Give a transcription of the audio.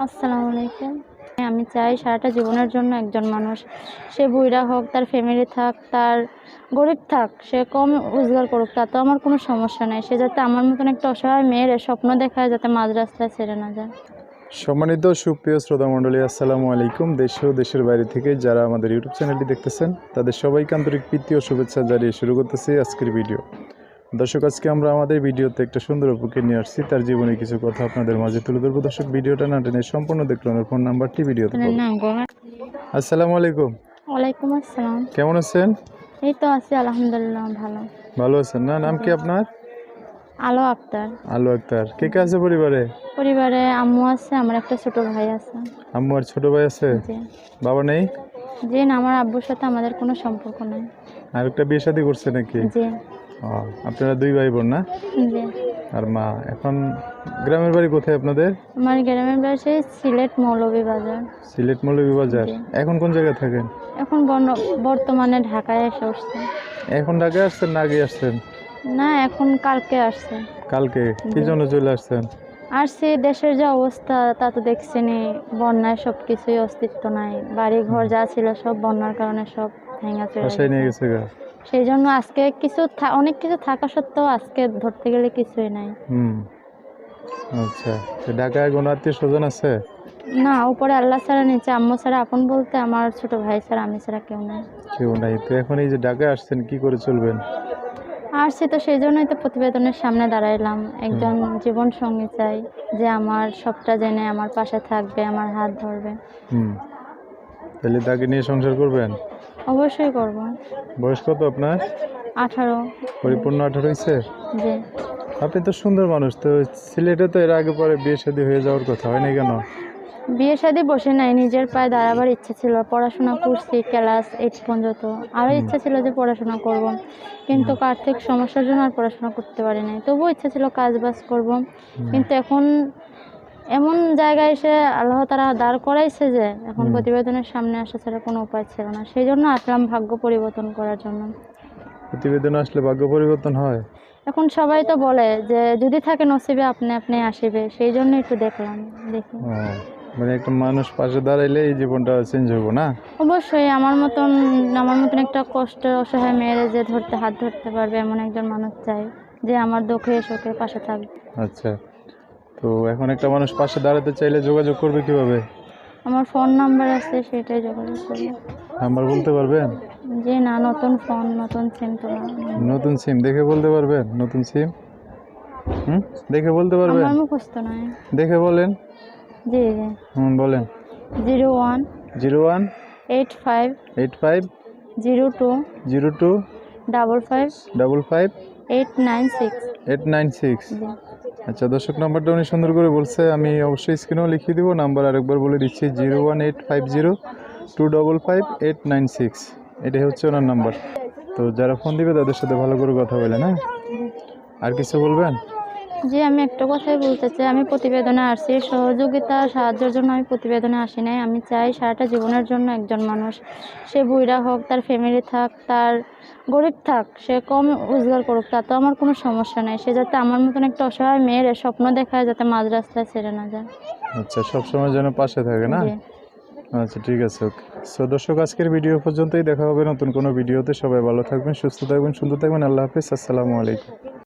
আসসালামু আলাইকুম। আমি চাই সারাটা জীবনের জন্য একজন মানুষ। সে বুইরা হোক, তার ফ্যামিলি থাক, তার গরিব থাক, সে কম রোজগার করুক তাতে আমার কোনো সমস্যা নেই। সে যাতে আমার মতন একটা অসহায় মেয়ের স্বপ্ন দেখায়, যাতে মাঝ রাস্তায় ছেড়ে না যায়। সম্মানিত সুপ্রিয় শ্রোতা মণ্ডলী আসসালামু আলাইকুম। দেশ ও দেশের বাইরে থেকে যারা আমাদের ইউটিউব চ্যানেলটি দেখতেছেন, তাদের সবাইকে আন্তরিক প্রীতি ও শুভেচ্ছা জানিয়ে শুরু করতেছি আজকের ভিডিও দর্শক আজকে আমরা আমাদের ভিডিওতে একটা সুন্দর অপুকে নিয়ে আসছি। তার জীবনে কিছু কথা আপনাদের মাঝে তুলে ধরবো। দর্শক ভিডিওটা না টেনে সম্পূর্ণ দেখলেন ওর ফোন নাম্বারটি ভিডিওতে আসসালামু আলাইকুম। ওয়ালাইকুম আসসালাম। কেমন আছেন? এই তো আছি আলহামদুলিল্লাহ ভালো। ভালো আছেন না? নাম কি আপনার? আলো আক্তার। আলু আক্তার। কে কে আছে পরিবারে? পরিবারে আম্মু আছে আমার একটা ছোট ভাই আছে। আম্মু আর ছোট ভাই আছে? বাবা নেই? জি না আমার আব্বুর সাথে আমাদের কোনো সম্পর্ক নেই। আর একটা বিয়ে শাদী করছে নাকি? জি। আপনারা দুই ভাই বোন না আর মা এখন গ্রামের বাড়ি কোথায় আপনাদের? আমার গ্রামের বাড়ি সিলেট মৌলভীবাজার। সিলেট মৌলভীবাজার। এখন কোন জায়গায় থাকেন? এখন বর্তমানে ঢাকায় এসে উঠছে এখন ঢাকায় আসছেন না আগে আসছেন? না এখন কালকে আসছে। কালকে? কি জন্য চলে আসছেন? আর সে দেশের যে অবস্থা তা তো দেখছেনি বন্যায় সব কিছুই অস্তিত্ব নাই। বাড়ি ঘর যা ছিল সব বন্যার কারণে সব ভেঙে চলে বাসায় নিয়ে গেছে। সেই জন্য আজকে কিছু অনেক কিছু থাকা সত্ত্বেও আজকে ধরতে গেলে কিছুই নাই। হুম আচ্ছা। ঢাকায় কোনো আত্মীয় স্বজন আছে? না উপরে আল্লাহ ছাড়া নিচে আম্মু ছাড়া আপন বলতে আমার ছোট ভাই ছাড়া আমি ছাড়া কেউ নাই। কেউ নাই। তো এখন এই যে ঢাকায় আসছেন কি করে চলবেন? সে তো সেই জন্যই তো প্রতিবেদনের সামনে দাঁড়াইলাম। একজন জীবন সঙ্গী চাই যে আমার সবটা জেনে আমার পাশে থাকবে আমার হাত ধরবে। হুম। তাহলে তাকে নিয়ে সংসার করবেন? অবশ্যই করব। বয়স কত আপনার? আঠারো। পরিপূর্ণ আঠারো হয়েছে? যে আপনি তো সুন্দর মানুষ তো সিলেটে তো এর আগে পরে বিয়ে শাদী হয়ে যাওয়ার কথা হয় না কেন? বিয়ে শাদী বসে নাই নিজের পায়ে দাঁড়াবার ইচ্ছা ছিল পড়াশোনা করছি ক্লাস এইট পর্যন্ত। আরও ইচ্ছা ছিল যে পড়াশোনা করব কিন্তু আর্থিক সমস্যার জন্য আর পড়াশোনা করতে পারি নাই। তবুও ইচ্ছা ছিল কাজ বাজ করব কিন্তু এখন এমন জায়গায় এসে আল্লাহ তারা দাঁড় করাইছে যে এখন প্রতিবেদনের সামনে আসা ছাড়া কোনো উপায় ছিল না। সেই জন্য আসলাম ভাগ্য পরিবর্তন করার জন্য। প্রতিবেদন আসলে ভাগ্য পরিবর্তন হয়? এখন সবাই তো বলে যে যদি থাকে নসিবে আপনি আপনি আসিবে সেই জন্য একটু দেখলাম দেখি। মানে একটা মানুষ পাশে দাঁড়াইলে এই জীবনটা চেঞ্জ হব না? অবশ্যই আমার মতন আমার মতন একটা কষ্ট অসহায় মেয়েরে যে ধরতে হাত ধরতে পারবে এমন একজন মানুষ চাই যে আমার দুঃখে সুখে পাশে থাকবে। আচ্ছা। তো এখন একটা মানুষ পাশে দাঁড়াতে চাইলে যোগাযোগ করবে কীভাবে? আমার ফোন নাম্বার আছে সেটাই যোগাযোগ করবে। নাম্বার বলতে পারবেন? যে না নতুন ফোন নতুন সিম তো নতুন সিম দেখে বলতে পারবেন? নতুন সিম? হুম? দেখে বলতে পারবেন? আমার মুখস্থ নয় দেখে বলেন। জি জি। হুম বলেন। Zero one zero one eight five eight five zero two zero two double five double five eight nine six. Eight nine six আচ্ছা দর্শক নাম্বারটা উনি সুন্দর করে বলছে, আমি অবশ্যই স্ক্রিনেও লিখিয়ে দিব, নাম্বার আরেকবার বলে দিচ্ছি zero one eight five zero two double five eight nine six এটাই হচ্ছে ওনার নাম্বার। তো যারা ফোন দিবে, তাদের সাথে ভালো করে কথা বলেন হ্যাঁ? আর কিছু বলবেন? জি আমি একটা কথাই বলতে চাই আমি প্রতিবেদনে আসছি। সহযোগিতা সাহায্যের জন্য আমি প্রতিবেদনে আসি নাই। আমি চাই সারাটা জীবনের জন্য একজন মানুষ। সে বুইরা হোক তার ফ্যামিলি থাক তার গরিব থাক সে কম রোজগার করুক তাতে আমার কোনো সমস্যা নেই। সে যাতে আমার মতন একটা অসহায় মেয়ের স্বপ্ন দেখায় যাতে মাঝ রাস্তায় ছেড়ে না যায়। আচ্ছা সবসময় যেন পাশে থাকে না? আচ্ছা ঠিক আছে ওকে। সো দর্শক আজকের ভিডিও পর্যন্তই। দেখা হবে নতুন কোনো ভিডিওতে সবাই ভালো থাকবেন সুস্থ থাকবেন সুন্দর থাকবেন। আল্লাহ হাফিজ। আসসালামু আলাইকুম।